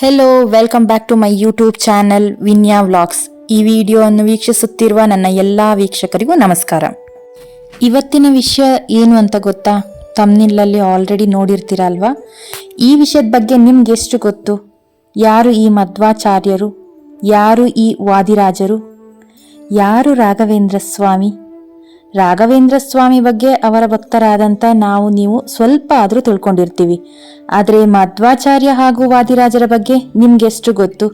Hello welcome back to my YouTube channel Vinya vlogs ಈ ವಿಡಿಯೋವನ್ನು ವೀಕ್ಷಿಸುತ್ತಿರುವ ನನ್ನ ಎಲ್ಲ ವೀಕ್ಷಕರಿಗೂ ನಮಸ್ಕಾರ. ಇವತ್ತಿನ ವಿಷಯ ಏನು ಅಂತ ಗೊತ್ತಾ? ತಮ್ನಿಲ್ಲಲ್ಲಿ ಆಲ್ರೆಡಿ ನೋಡಿರ್ತೀರ ಅಲ್ವಾ ಈ ವಿಷಯದ ಬಗ್ಗೆ ನಿಮ್ಗೆ ಎಷ್ಟು ಗೊತ್ತು? ಯಾರು ಈ ಮಧ್ವಾಚಾರ್ಯರು? ಯಾರು ಈ ವಾದಿರಾಜರು? ಯಾರು ರಾಘವೇಂದ್ರ ಸ್ವಾಮಿ? ರಾಘವೇಂದ್ರ ಸ್ವಾಮಿ ಬಗ್ಗೆ ಅವರ ಭಕ್ತರಾದಂಥ ನಾವು ನೀವು ಸ್ವಲ್ಪ ಆದರೂ ತಿಳ್ಕೊಂಡಿರ್ತೀವಿ. ಆದರೆ ಮಧ್ವಾಚಾರ್ಯ ಹಾಗೂ ವಾದಿರಾಜರ ಬಗ್ಗೆ ನಿಮಗೆಷ್ಟು ಗೊತ್ತು?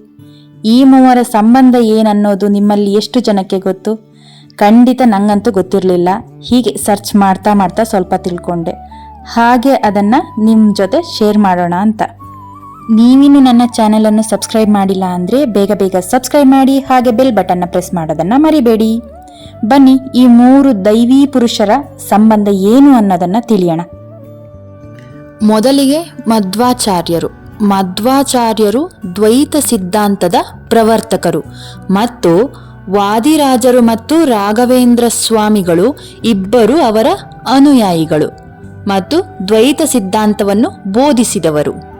ಈ ಮೂವರ ಸಂಬಂಧ ಏನನ್ನೋದು ನಿಮ್ಮಲ್ಲಿ ಎಷ್ಟು ಜನಕ್ಕೆ ಗೊತ್ತು? ಖಂಡಿತ ನಂಗಂತೂ ಗೊತ್ತಿರಲಿಲ್ಲ. ಹೀಗೆ ಸರ್ಚ್ ಮಾಡ್ತಾ ಮಾಡ್ತಾ ಸ್ವಲ್ಪ ತಿಳ್ಕೊಂಡೆ. ಹಾಗೆ ಅದನ್ನು ನಿಮ್ಮ ಜೊತೆ ಶೇರ್ ಮಾಡೋಣ ಅಂತ. ನೀವಿನ್ನು ನನ್ನ ಚಾನೆಲನ್ನು ಸಬ್ಸ್ಕ್ರೈಬ್ ಮಾಡಿಲ್ಲ ಅಂದರೆ ಬೇಗ ಬೇಗ ಸಬ್ಸ್ಕ್ರೈಬ್ ಮಾಡಿ ಹಾಗೆ ಬೆಲ್ ಬಟನ್ನ ಪ್ರೆಸ್ ಮಾಡೋದನ್ನು ಮರಿಬೇಡಿ. ಬನ್ನಿ, ಈ ಮೂರು ದೈವೀ ಪುರುಷರ ಸಂಬಂಧ ಏನು ಅನ್ನೋದನ್ನ ತಿಳಿಯೋಣ. ಮೊದಲಿಗೆ ಮಧ್ವಾಚಾರ್ಯರು. ಮಧ್ವಾಚಾರ್ಯರು ದ್ವೈತ ಸಿದ್ಧಾಂತದ ಪ್ರವರ್ತಕರು ಮತ್ತು ವಾದಿರಾಜರು ಮತ್ತು ರಾಘವೇಂದ್ರ ಸ್ವಾಮಿಗಳು ಇಬ್ಬರು ಅವರ ಅನುಯಾಯಿಗಳು ಮತ್ತು ದ್ವೈತ ಸಿದ್ಧಾಂತವನ್ನು ಬೋಧಿಸಿದವರು.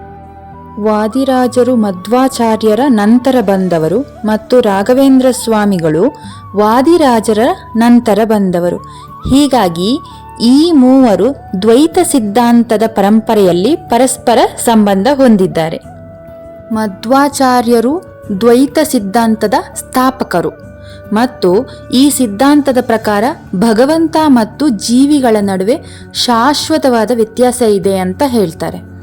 ವಾದಿರಾಜರು ಮಧ್ವಾಚಾರ್ಯರ ನಂತರ ಬಂದವರು ಮತ್ತು ರಾಘವೇಂದ್ರ ಸ್ವಾಮಿಗಳು ವಾದಿರಾಜರ ನಂತರ ಬಂದವರು. ಹೀಗಾಗಿ ಈ ಮೂವರು ದ್ವೈತ ಸಿದ್ಧಾಂತದ ಪರಂಪರೆಯಲ್ಲಿ ಪರಸ್ಪರ ಸಂಬಂಧ ಹೊಂದಿದ್ದಾರೆ. ಮಧ್ವಾಚಾರ್ಯರು ದ್ವೈತ ಸಿದ್ಧಾಂತದ ಸ್ಥಾಪಕರು ಮತ್ತು ಈ ಸಿದ್ಧಾಂತದ ಪ್ರಕಾರ ಭಗವಂತ ಮತ್ತು ಜೀವಿಗಳ ನಡುವೆ ಶಾಶ್ವತವಾದ ವ್ಯತ್ಯಾಸ ಇದೆ ಅಂತ ಹೇಳ್ತಾರೆ.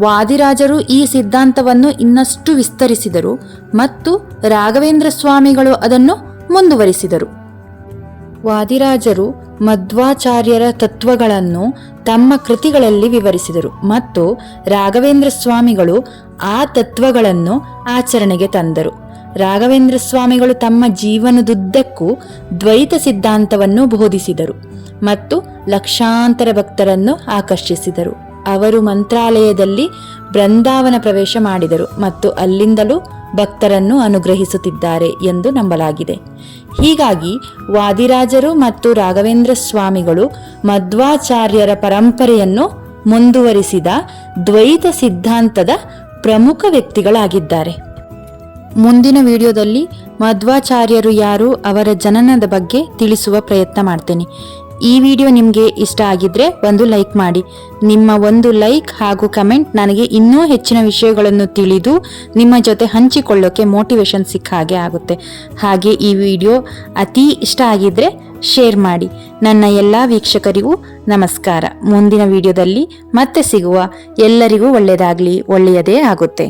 ವಾದಿರಾಜರು ಈ ಸಿದ್ಧಾಂತವನ್ನು ಇನ್ನಷ್ಟು ವಿಸ್ತರಿಸಿದರು ಮತ್ತು ರಾಘವೇಂದ್ರ ಸ್ವಾಮಿಗಳು ಅದನ್ನು ಮುಂದುವರಿಸಿದರು. ವಾದಿರಾಜರು ಮಧ್ವಾಚಾರ್ಯರ ತತ್ವಗಳನ್ನು ತಮ್ಮ ಕೃತಿಗಳಲ್ಲಿ ವಿವರಿಸಿದರು ಮತ್ತು ರಾಘವೇಂದ್ರ ಸ್ವಾಮಿಗಳು ಆ ತತ್ವಗಳನ್ನು ಆಚರಣೆಗೆ ತಂದರು. ರಾಘವೇಂದ್ರ ಸ್ವಾಮಿಗಳು ತಮ್ಮ ಜೀವನದುದ್ದಕ್ಕೂ ದ್ವೈತ ಸಿದ್ಧಾಂತವನ್ನು ಬೋಧಿಸಿದರು ಮತ್ತು ಲಕ್ಷಾಂತರ ಭಕ್ತರನ್ನು ಆಕರ್ಷಿಸಿದರು. ಅವರು ಮಂತ್ರಾಲಯದಲ್ಲಿ ಬೃಂದಾವನ ಪ್ರವೇಶ ಮಾಡಿದರು ಮತ್ತು ಅಲ್ಲಿಂದಲೂ ಭಕ್ತರನ್ನು ಅನುಗ್ರಹಿಸುತ್ತಿದ್ದಾರೆ ಎಂದು ನಂಬಲಾಗಿದೆ. ಹೀಗಾಗಿ ವಾದಿರಾಜರು ಮತ್ತು ರಾಘವೇಂದ್ರ ಸ್ವಾಮಿಗಳು ಮಧ್ವಾಚಾರ್ಯರ ಪರಂಪರೆಯನ್ನು ಮುಂದುವರಿಸಿದ ದ್ವೈತ ಸಿದ್ಧಾಂತದ ಪ್ರಮುಖ ವ್ಯಕ್ತಿಗಳಾಗಿದ್ದಾರೆ. ಮುಂದಿನ ವಿಡಿಯೋದಲ್ಲಿ ಮಧ್ವಾಚಾರ್ಯರು ಯಾರು ಅವರ ಜನನದ ಬಗ್ಗೆ ತಿಳಿಸುವ ಪ್ರಯತ್ನ ಮಾಡ್ತೇನೆ. ಈ ವಿಡಿಯೋ ನಿಮಗೆ ಇಷ್ಟ ಆಗಿದ್ರೆ ಒಂದು ಲೈಕ್ ಮಾಡಿ. ನಿಮ್ಮ ಒಂದು ಲೈಕ್ ಹಾಗೂ ಕಮೆಂಟ್ ನನಗೆ ಇನ್ನೂ ಹೆಚ್ಚಿನ ವಿಷಯಗಳನ್ನು ತಿಳಿದು ನಿಮ್ಮ ಜೊತೆ ಹಂಚಿಕೊಳ್ಳೋಕೆ ಮೋಟಿವೇಶನ್ ಸಿಕ್ಕ ಹಾಗೆ ಆಗುತ್ತೆ. ಹಾಗೆ ಈ ವಿಡಿಯೋ ಅತಿ ಇಷ್ಟ ಆಗಿದ್ರೆ ಶೇರ್ ಮಾಡಿ. ನನ್ನ ಎಲ್ಲ ವೀಕ್ಷಕರಿಗೂ ನಮಸ್ಕಾರ. ಮುಂದಿನ ವಿಡಿಯೋದಲ್ಲಿ ಮತ್ತೆ ಸಿಗುವ ಎಲ್ಲರಿಗೂ ಒಳ್ಳೆಯದಾಗಲಿ, ಒಳ್ಳೆಯದೇ ಆಗುತ್ತೆ.